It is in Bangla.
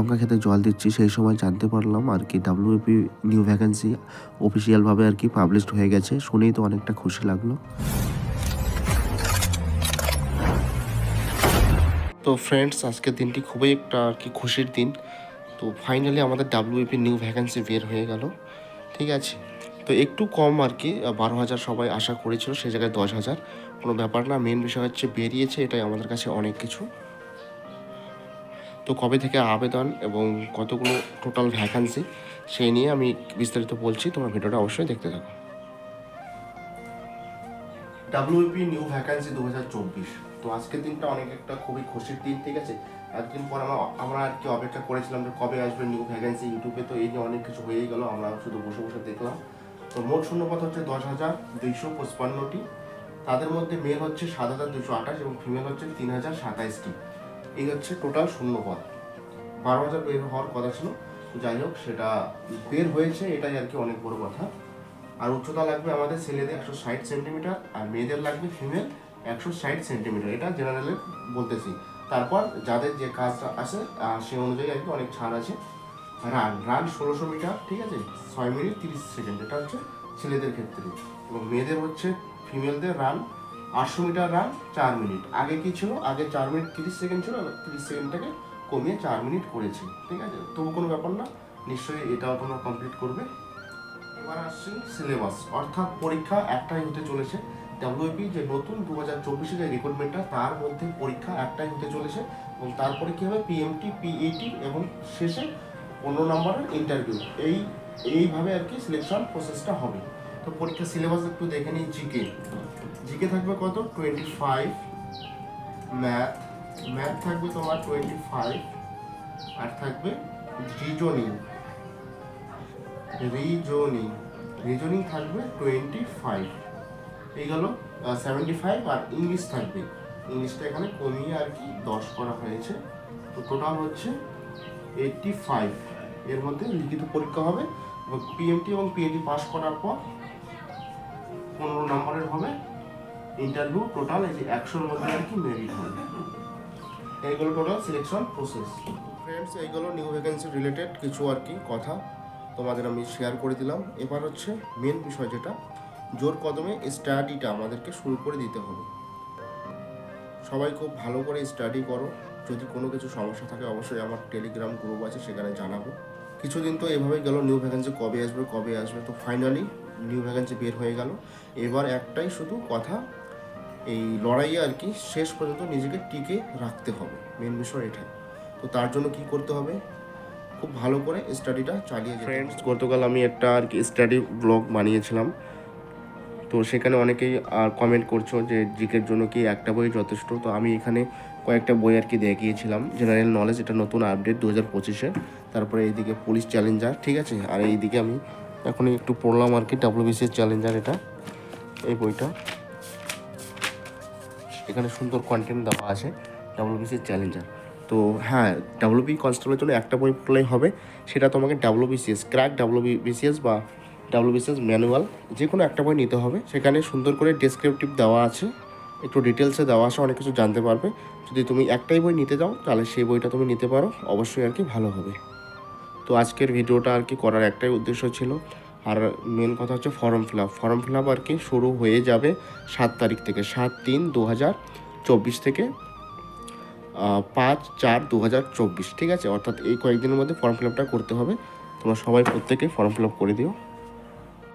লঙ্কা খেতে জল দিচ্ছি, সেই সময় জানতে পারলাম আর কি ডাব্লিউপি নিউ ভ্যাকেন্সি অফিসিয়ালভাবে আর কি পাবলিশড হয়ে গেছে, শুনেই তো অনেকটা খুশি লাগল। তো ফ্রেন্ডস আজকের দিনটি খুবই একটা আর কি খুশির দিন। তো ফাইনালি আমাদের ডাব্লিউপি নিউ ভ্যাকেন্সি বের হয়ে গেল, ঠিক আছে? তো একটু কম আর কি, বারো হাজার সবাই আশা করেছিল সেই জায়গায় দশ হাজার, কোনো ব্যাপার না। মেন বিষয় হচ্ছে বেরিয়েছে, এটাই আমাদের কাছে অনেক কিছু। তো কবে থেকে আবেদন এবং কতগুলো টোটাল ভ্যাকান্সি সেই নিয়ে আমি বিস্তারিত বলছি, তোমরা ভিডিওটা অবশ্যই দেখতে থাকো। ডাব্লিউপি নিউ ভ্যাকান্সি দু হাজার চব্বিশ। তো আজকের দিনটা অনেক একটা খুবই খুশির দিন, ঠিক আছে? একদিন পর আমরা আমরা আর কি অপেক্ষা করেছিলাম যে কবে আসবে নিউ ভ্যাকান্সি ইউটিউবে তো এই নিয়ে অনেক কিছু হয়েই গেল, আমরা শুধু বসে বসে দেখলাম। তো মোট শূন্যপদ হচ্ছে দশ হাজার দুইশো পঁচপান্নটি। তাদের মধ্যে মেল হচ্ছে সাত হাজার দুশো আঠাশ এবং ফিমেল হচ্ছে তিন হাজার সাতাইশটি। এই হচ্ছে টোটাল শূন্যপদ বারো হাজার বের হওয়ার কথা ছিল। যাই হোক, সেটা বের হয়েছে, এটাই আর কি অনেক বড় কথা। আর উচ্চতা লাগবে আমাদের ছেলেদের একশো ষাট সেন্টিমিটার, আর মেয়েদের লাগবে ফিমেল একশো ষাট সেন্টিমিটার, এটা জেনারেলে বলতেছি। তারপর যাদের যে কাজটা আছে সে অনুযায়ী আর কি অনেক ছাড় আছে। রান রান ষোলোশো মিটার, ঠিক আছে? ছয় মিনিট তিরিশ সেকেন্ড, এটা হচ্ছে ছেলেদের ক্ষেত্রে। এবং মেয়েদের হচ্ছে ফিমেলদের রান আটশো মিটার রান, চার মিনিট। আগে কি ছিল? আগে চার মিনিট তিরিশ সেকেন্ড ছিল তিরিশ সেকেন্ডটাকে কমিয়ে চার মিনিট করেছি। ঠিক আছে? তবু কোনো ব্যাপার না, নিশ্চয়ই এটাও তোমরা কমপ্লিট করবে। এবার আসছি সিলেবাস অর্থাৎ পরীক্ষা একটাই হতে চলেছে। ডাব্লিউপি যে নতুন দু হাজার চব্বিশে যে রিক্রুটমেন্টটা তার মধ্যে পরীক্ষা একটাই হতে চলেছে এবং তারপরে কী হবে? পিএমটি পিএটি এবং শেষে পনেরো নম্বরের ইন্টারভিউ এই, এইভাবে আর কি সিলেকশন প্রসেসটা হবে। তো পরীক্ষার সিলেবাস একটু দেখে নিই জিকে জিকে থাকবে কত? টোয়েন্টি ফাইভ ম্যাথ ম্যাথ থাকবে তোমার টোয়েন্টি ফাইভ আর থাকবে রিজনিং রিজনিং রিজনিং থাকবে টোয়েন্টি ফাইভ এই গেল সেভেন্টি ফাইভ আর ইংলিশ থাকবে। ইংলিশটা এখানে কমিয়ে আর কি দশ করা হয়েছে। তো টোটাল হচ্ছে এইটটি ফাইভ এর মধ্যে লিখিত পরীক্ষা হবে। পিএমটি এবং পিএটি পাস করার পর পনেরো নম্বরের হবে। ইন্টারভিউ টোটাল এই যে একশোর মধ্যে আর কি মেরিট হবে। এইগুলো টোটাল সিলেকশন প্রসেস ফ্রেন্ডস এইগুলো নিউ ভ্যাকেন্সি রিলেটেড কিছু আর কি কথা তোমাদের আমি শেয়ার করে দিলাম। এবার হচ্ছে মেন বিষয় যেটা, জোর কদমে স্টাডিটা আমাদেরকে শুরু করে দিতে হবে। সবাই খুব ভালো করে স্টাডি করো। যদি কোনো কিছু সমস্যা থাকে অবশ্যই আমার টেলিগ্রাম গ্রুপ আছে, সেখানে জানাব। কিছুদিন তো এভাবে গেল নিউ ভ্যাকেন্সি কবে আসবে কবে আসবে? তো ফাইনালি নিউ ভ্যাকেন্সি বের হয়ে গেল। এবার একটাই শুধু কথা এই লড়াইয়ে আর কি শেষ পর্যন্ত নিজেকে টিকে রাখতে হবে মেন বিষয় এটাই। তো তার জন্য কি করতে হবে? খুব ভালো করে স্টাডিটা চালিয়ে ফ্রেন্ডস গতকাল আমি একটা আর কি স্টাডি ব্লগ বানিয়েছিলাম। তো সেখানে অনেকেই আর কমেন্ট করছ যে জিকের জন্য কি একটা বই যথেষ্ট? তো আমি এখানে কয়েকটা বই আর কি দেখিয়েছিলাম। জেনারেল নলেজ এটা নতুন আপডেট দু হাজার পঁচিশে। তারপরে এইদিকে পুলিশ চ্যালেঞ্জার ঠিক আছে? আর এইদিকে আমি এখন একটু পড়লাম আর কি ডাব্লিউবিসিএস চ্যালেঞ্জার এটা, এই বইটা। এখানে সুন্দর কন্টেন্ট দেওয়া আছে ডাব্লিউবিসিএস চ্যালেঞ্জার তো হ্যাঁ ডাব্লিউবি কনস্টেবলের জন্য একটা বই পড়লেই হবে, সেটা তোমাকে ডাব্লিউবিসিএস ক্র্যাক ডাব্লিউবিসিএস বা ডাব্লিউবিসিএস ম্যানুয়াল যে কোনো একটা বই নিতে হবে। সেখানে সুন্দর করে ডেসক্রিপটিভ দেওয়া আছে, একটু ডিটেলসে দেওয়া আছে, অনেক কিছু জানতে পারবে। যদি তুমি একটাই বই নিতে যাও তাহলে সেই বইটা তুমি নিতে পারো, অবশ্যই আর কি ভালো হবে। তো আজকের ভিডিওটা আর কি করার একটাই উদ্দেশ্য ছিল। আর মেন কথা হচ্ছে form fill up form fill up আর কি শুরু হয়ে যাবে সাত তারিখ থেকে। সাত তিন দু থেকে পাঁচ চার দু ঠিক আছে? অর্থাৎ এই কয়েকদিনের মধ্যে ফর্ম ফিল আপটা করতে হবে। তোমরা সবাই প্রত্যেকে ফর্ম ফিল আপ করে দিও।